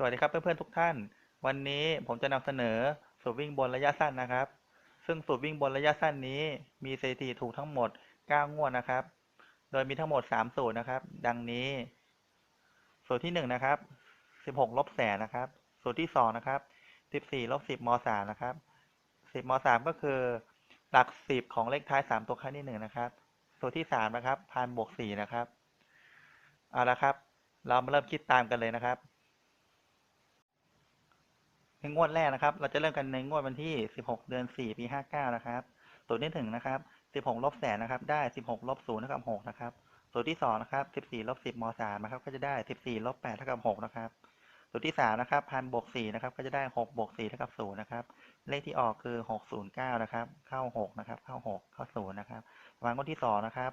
สวัสดีครับเพื่อนๆทุกท่าน วันนี้ผมจะนำเสนอสูตรวิ่งบนระยะสั้นนะครับ ซึ่งสูตรวิ่งบนระยะสั้นนี้มีสถิติถูกทั้งหมด 9 งวดนะครับ โดยมีทั้งหมด 3 สูตรนะครับ ดังนี้ สูตรที่ 1 นะครับ 16 ลบแสนนะครับ สูตรที่ 2 นะครับ 14 ลบ 10ม3นะครับ 10ม3ก็คือ หลัก 10 ของเลขท้าย 3 ตัวครั้งที่1นะครับ สูตรที่ 3 นะครับพันบวก4นะครับ เอาละครับ เรามาเริ่มคิดตามกันเลยนะครับ ในงวดแรกนะครับ เราจะเริ่มกันในงวดวันที่ 16 เดือน 4 ปี 59 นะครับ สูตรที่1นะครับ 16 ลบแสนนะครับ ได้ 16 ลบ0เท่ากับ 6 นะครับ สูตรที่2นะครับ 14 ลบ 10ม3นะครับ ก็จะได้ 14 ลบ8เท่ากับ 6 นะครับ สูตรที่3นะครับพันบวก4นะครับ ก็จะได้ 6 บวก4เท่ากับ 0 นะครับ เลขที่ออกคือ 609 นะครับ เข้า 6 นะครับ เข้า 6 เข้า 0 นะครับวางงวดที่2นะครับ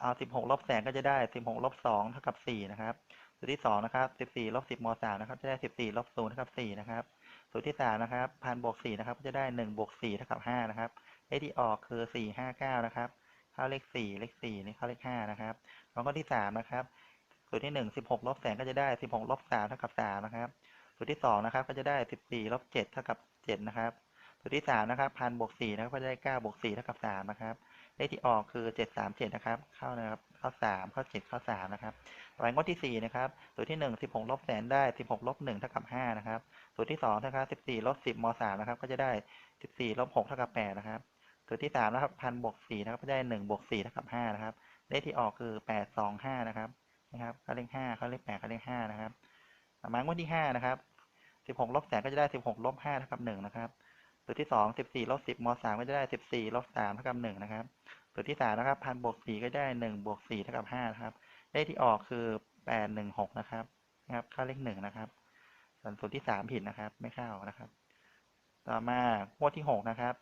เอา 16 ลบแสนก็จะได้ 16 ลบ2เท่ากับ 4 นะครับ สูตรที่2นะครับ14ลบ10ม3นะครับ จะได้14ลบ0เท่ากับ4นะครับ สูตรที่3นะครับพันบวก4นะครับ ก็จะได้1บวก4เท่ากับ5นะครับเลขที่ออกคือ4 5 9นะครับ เข้าเลข4เลข4นี่เข้าเลข5นะครับแล้วก็ที่3นะครับ สูตรที่1 16ลบแสนก็จะได้16ลบ3เท่ากับ3นะครับ สูตรที่2นะครับ ก็จะได้14ลบ7เท่ากับ7นะครับ สูตรที่3นะครับพันบวก4นะครับก็ได้9บวก4เท่ากับ3นะครับเลขที่ออกคือ737นะครับ เข้านะครับ เข้า 3 เข้า 7 เข้า 3 นะครับ ต่อไปงวดที่ 4 นะครับ สูตรที่ 1 16ลบแสนได้ 16ลบ1เท่ากับ5นะครับ สูตรที่2นะครับ14ลบ10ม3นะครับ ก็จะได้ 14ลบ6เท่ากับ8นะครับ สูตรที่3นะครับพันบวก4นะครับ ก็ได้1บวก4เท่ากับ5นะครับ เลขที่ออกคือ 8 2 5 นะครับ นะครับเขาเลข5เขาเลข8เขาเลข5นะครับ ต่อมางวดที่5นะครับ16ลบแสนก็จะได้ 16ลบ5เท่ากับ1นะครับ สูตรที่2 14ลบ10ม3ก็จะได้14ลบ3เท่ากับ1นะครับสูตรที่3นะครับพันบวก4ก็ได้1บวก4เท่ากับ5นะครับเลขที่ออกคือ8 1 6นะครับนะครับเข้าเลข1นะครับ ส่วนสูตรที่3ผิดนะครับ ไม่เข้านะครับ ต่อมางวดที่6นะครับ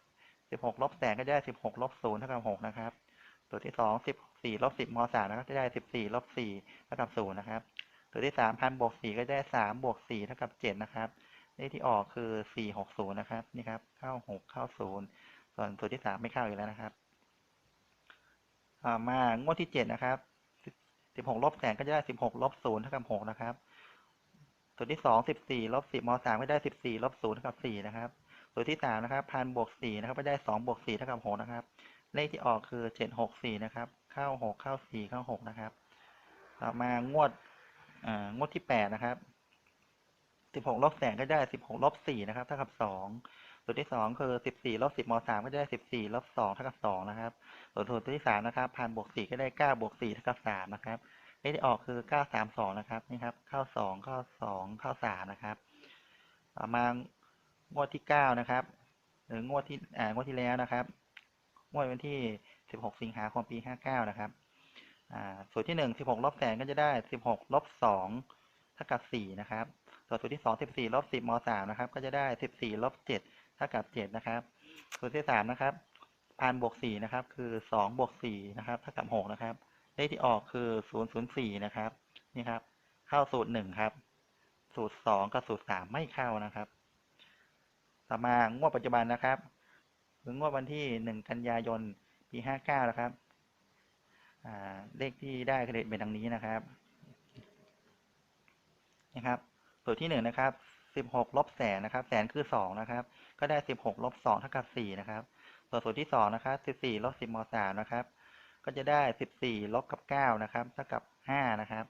16ลบแสนก็ได้16ลบ0เท่ากับ6นะครับสูตรที่2 14ลบ10ม3นะครับจะได้14ลบ4เท่ากับ0นะครับสูตรที่3พันบวก4ก็ได้3บวก4เท่ากับ7นะครับ เลขที่ออกคือ4 6 0นะครับ นี่ครับ เข้า6เข้า0ส่วนสูตรที่3ไม่เข้าอีกแล้วนะครับต่อมางวดที่7นะครับ16ลบแสนก็จะได้16ลบ0เท่ากับ6นะครับสูตรที่2 14ลบ10ม3ก็ได้14ลบ0เท่ากับ4นะครับสูตรที่3นะครับพันบวก4นะครับก็ได้2บวก4เท่ากับ6นะครับ เลขที่ออกคือ764นะครับ เข้า6เข้า4เข้า6นะครับ ต่อมางวดอ่างวดที่8นะครับ 16ลบแสนก็ได้16ลบ4นะครับเท่ากับ2สูตรที่2คือ14ลบ10ม3ก็ได้14ลบ2เท่ากับ2นะครับ ส่วนสูตรที่3นะครับพันบวก4ก็ได้9บวก4เท่ากับ3นะครับเลขที่ออกคือ932นะครับนี่ครับเข้า2เข้า2เข้า3นะครับต่อมางวดที่9นะครับ หรืองวดที่อ่างวดที่แล้วนะครับงวดวันที่16สิงหาคมปี59นะครับอ่าสูตรที่1 16ลบแสนก็จะได้16ลบ2เท่ากับ4นะครับ ส่วนสูตรที่2 14ลบ10ม3นะครับ ก็จะได้14ลบ7เท่ากับ7นะครับสูตรที่3นะครับพันบวก4นะครับ คือ2บวก4นะครับเท่ากับ6นะครับเลขที่ออกคือ004นะครับนี่ครับ เข้าสูตร1ครับ สูตร2กับสูตร3ไม่เข้านะครับ ต่อมางวดปัจจุบันนะครับหรืองวดวันที่1กันยายนปี59นะครับเลขที่ได้เครดิตเป็นดังนี้นะครับนะครับ สูตรที่ 1 นะครับ 16 ลบแสนนะครับ แสนคือ 2 นะครับ ก็ได้ 16 ลบ 2 เท่ากับ 4 นะครับ ส่วนสูตรที่ 2 นะครับ 14 ลบ 10ม3นะครับ ก็จะได้ 14 ลบกับ 9 นะครับ เท่ากับ 5 นะครับ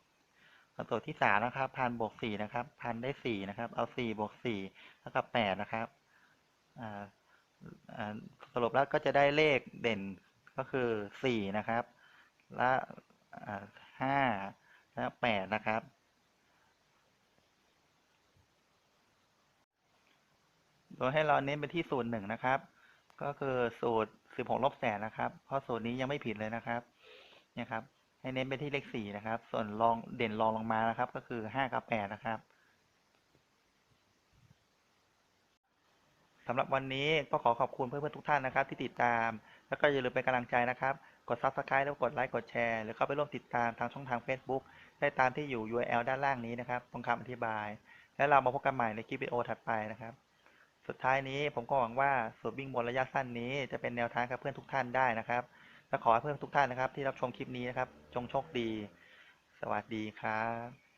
ส่วนสูตรที่ 3 นะครับ พันบวก 4 นะครับ พันได้ 4 นะครับ เอา 4 บวก 4 เท่ากับ 8 นะครับ สรุปแล้วก็จะได้เลขเด่นก็คือ 4 นะครับ และอ่า5และ8นะครับ โดยให้เราเน้นไปที่สูตรหนึ่งนะครับ ก็คือสูตร16ลบแสนนะครับ เพราะสูตรนี้ยังไม่ผิดเลยนะครับเนี่ยครับ ให้เน้นไปที่เลข4นะครับ ส่วนรองเด่นรองลงมานะครับ ก็คือ5กับ8นะครับสำหรับวันนี้ก็ขอขอบคุณเพื่อนๆทุกท่านนะครับ ที่ติดตาม แล้วก็อย่าลืมเป็นกำลังใจนะครับ กด Subscribe แล้วกดไลค์กดแชร์ หรือเข้าไปร่วมติดตามทางช่องทาง Facebook ได้ตามที่อยู่ URL ด้านล่างนี้นะครับตรงคำอธิบาย และเรามาพบกันใหม่ในคลิปวิดีโอถัดไปนะครับ สุดท้ายนี้ผมก็หวังว่าสูตรวิ่งบนระยะสั้นนี้จะเป็นแนวทางกับเพื่อนทุกท่านได้นะครับและขอให้เพื่อนทุกท่านนะครับ ที่รับชมคลิปนี้นะครับ จงโชคดี สวัสดีครับ